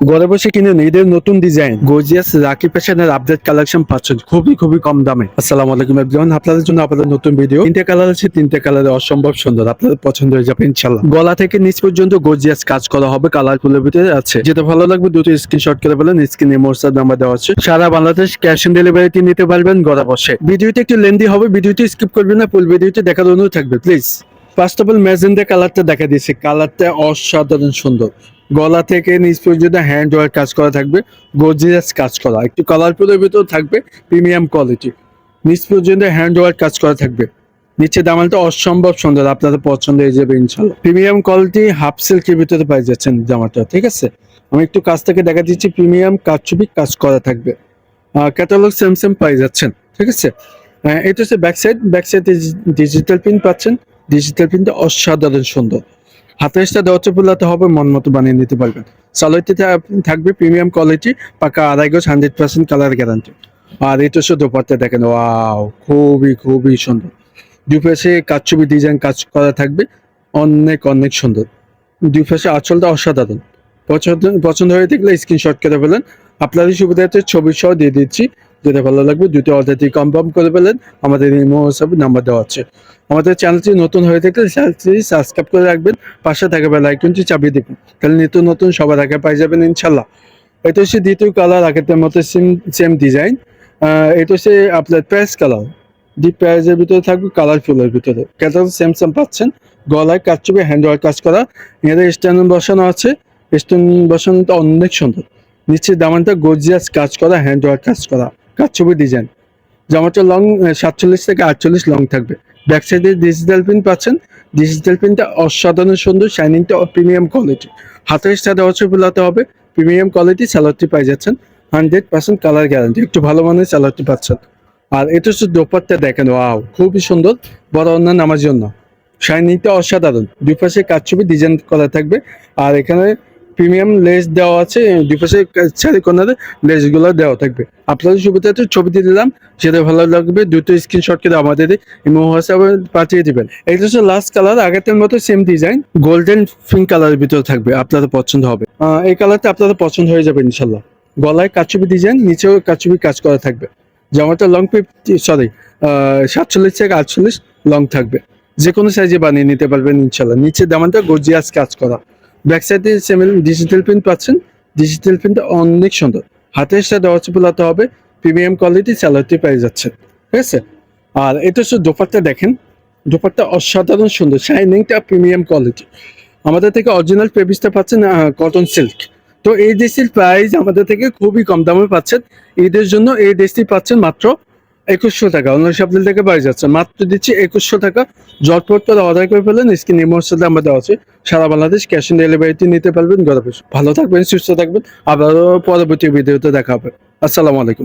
ঘরে বসে কিনে ঈদের নতুন ডিজাইন গর্জিয়াস রাখি ফ্যাশনের আপডেট কালেকশন পাচ্ছেন, খুবই খুবই কম দামে। আসসালামু আলাইকুম এভরিওয়ান আপনাদের জন্য আপনাদের নতুন ভিডিও তিনটে কালার আছে, তিনটে কালারে অসম্ভব সুন্দর, আপনাদের পছন্দ হয়ে যাবে ইনশাল্লাহ গলা থেকে নিচ পর্যন্ত গর্জিয়াস কাজ করা হবে কালার ফুলের ভিতরে আছে। যেটা ভালো লাগবে দুটো স্ক্রিনশট করে বলেন স্ক্রিনে মোরসার নাম্বার দেওয়া আছে। সারা বাংলাদেশ ক্যাশ অন ডেলিভারিতে নিতে পারবেন ঘরে বসে। ভিডিওটি একটু লেন্দি হবে ভিডিওটি স্কিপ করবেন না ফুল ভিডিওটি দেখার অনুরোধ থাকবে please first of all magenta কালারটা দেখা দিয়েছে কালারটা অসাধারণ সুন্দর। গলা থেকে নিচ পর্যন্ত হ্যান্ড ওয়ার্ক কাজ করা থাকবে, গর্জিয়াস কাজ করা। একটু কালারফুলের ভিতর থাকবে প্রিমিয়াম কোয়ালিটি নিচ পর্যন্ত হ্যান্ড ওয়ার্ক কাজ করা থাকবে। নিচে দামালটা অসম্ভব সুন্দর, আপনাদের পছন্দ হয়ে যাবে ইনশাল্লাহ প্রিমিয়াম কোয়ালিটি হাফ সিল্কের ভিতরে পাই যাচ্ছেন জামাটা, ঠিক আছে? আমি একটু কাছ থেকে দেখা দিচ্ছি প্রিমিয়াম কাজছবি কাজ করা থাকবে। ক্যাটালগ সেম সেম পাই যাচ্ছেন, ঠিক আছে? এটা হচ্ছে ব্যাক সাইড ব্যাক সাইডে ডিজিটাল প্রিন্ট পাচ্ছেন। ডিজিটাল প্রিন্টটা অসাধারণ সুন্দর। হাতের সাথে অচপুলাতে হবে, মন মতো বানিয়ে নিতে পারবেন। সালোয়ারটি থাকবে প্রিমিয়াম কোয়ালিটি পাকা আড়াই গজ হান্ড্রেড পার্সেন্ট কালার গ্যারান্টি আর এটা হচ্ছে দোপাট্টা দেখেন ওয়াও খুবই খুবই সুন্দর। দুই পাশে কাচ্ছবি ডিজাইন কাজ করা থাকবে, অনেক অনেক সুন্দর। দুই পাশে আঁচলটা অসাধারণ। পছন্দ পছন্দ হয়ে থাকলে স্ক্রিনশট করে ফেলেন। আপনাদের সুবিধার্থে ছবি সহ দিয়ে দিচ্ছি। যেটা ভালো লাগবে দুটো অর্ডারটি কনফার্ম করে ফেলেন, আমাদের ইমো হিসাবে নাম্বার দেওয়া আছে। আমাদের চ্যানেলটি নতুন হয়ে থাকলে চ্যানেলটি সাবস্ক্রাইব করে রাখবেন, পাশে থাকা বেল আইকনটি চাপিয়ে দেবেন। তাহলে নিত্য নতুন, সবার আগে পাই যাবেন ইনশাল্লাহ এটা হচ্ছে দ্বিতীয় কালার আগের মতো সেম সেম ডিজাইন এটা হচ্ছে আপনার প্যাস কালার ডিপ প্যাজের ভিতরে থাকবে কালারফুলের ভিতরে। ক্যাটাল সেম সেম পাচ্ছেন। গলায় কাজ চুপে হ্যান্ড ওয়ার্ক কাজ করা। এখানে স্ট্যান্ড বসানো আছে। স্ট্যান্ড বসানোটা অনেক সুন্দর। নিচে দামানটা গর্জিয়াস কাজ করা হ্যান্ড ওয়ার্ক কাজ করা। কাজ ছবি ডিজাইন জামাটা লং সাতচল্লিশ থেকে আটচল্লিশ লং থাকবে। ব্যাক সাইডে ডিজিটাল প্রিন্ট পাচ্ছেন। ডিজিটাল প্রিন্টটা অসাধারণ সুন্দর শাইনিংটা প্রিমিয়াম কোয়ালিটি হাতের সাথে অচুপিলাতে হবে প্রিমিয়াম কোয়ালিটি স্যালাডটি পাই যাচ্ছেন। হান্ড্রেড পার্সেন্ট কালার গ্যারান্টি একটু ভালো মানের স্যালাডটি পাচ্ছেন। আর এটা হচ্ছে দোপারটা দেখেন ওয়াও খুবই সুন্দর, বড় অন্যান্য আমার জন্য। শাইনিংটা অসাধারণ। দুই পাশে কাজ ছবি ডিজাইন করা থাকবে। আর এখানে প্রিমিয়াম লেস দেওয়া আছে দুই পাশে চারি কর্নারে লেসগুলো দেওয়া থাকবে। আপনাদের সুবিধাতে ছবি দিয়ে দিলাম, সেটা ভালো লাগবে দুটো স্ক্রিনশট করে আমাদের ইমো হোয়াটসঅ্যাপে পাঠিয়ে দিবেন। এটা হচ্ছে লাস্ট কালার আগের মতো সেম ডিজাইন গোল্ডেন পিঙ্ক কালারের ভিতরে থাকবে, আপনাদের পছন্দ হবে। এই কালারটা আপনাদের পছন্দ হয়ে যাবে ইনশাল্লাহ। গলায় কাচুবি ডিজাইন নিচেও কাচুবি কাজ করা থাকবে। জামাটা লং ফিফটি সরি সাতচল্লিশ থেকে আটচল্লিশ লং থাকবে। যে কোনো সাইজে বানিয়ে নিতে পারবেন ইনশাল্লাহ। নিচে দামানটা গর্জিয়াস কাজ করা। ব্যাক সাইডে ডিজিটাল প্রিন্ট পাচ্ছেন। ডিজিটাল প্রিন্টটা অনেক সুন্দর। হাতের সাথে অচপলাতে হবে। প্রিমিয়াম কোয়ালিটি স্যালাডটি পেয়ে যাচ্ছে ঠিক আছে? আর এটা হচ্ছে দোপাট্টা দেখেন। দোপাট্টা অসাধারণ সুন্দর। শাইনিংটা প্রিমিয়াম কোয়ালিটি আমাদের থেকে অরিজিনাল পেপিসটা পাচ্ছেন কটন সিল্ক তো এই ড্রেসটির প্রাইস আমাদের থেকে খুবই কম দামে পাচ্ছেন। ঈদের জন্য এই ড্রেসটি পাচ্ছেন মাত্র একুশশো টাকা। অন্য সাপ্লিল থেকে বাড়ি যাচ্ছে মাত্র দিচ্ছি একুশশো টাকা। জটপট করে অর্ডার করে ফেলেন স্ক্রিন ইমোর সাথে আমরা দেওয়া আছে। সারা বাংলাদেশ ক্যাশ অন ডেলিভারিতে নিতে পারবেন। ঘরে ভালো থাকবেন, সুস্থ থাকবেন। আবারও পরবর্তী ভিডিওতে দেখা হবে। আসসালামু আলাইকুম।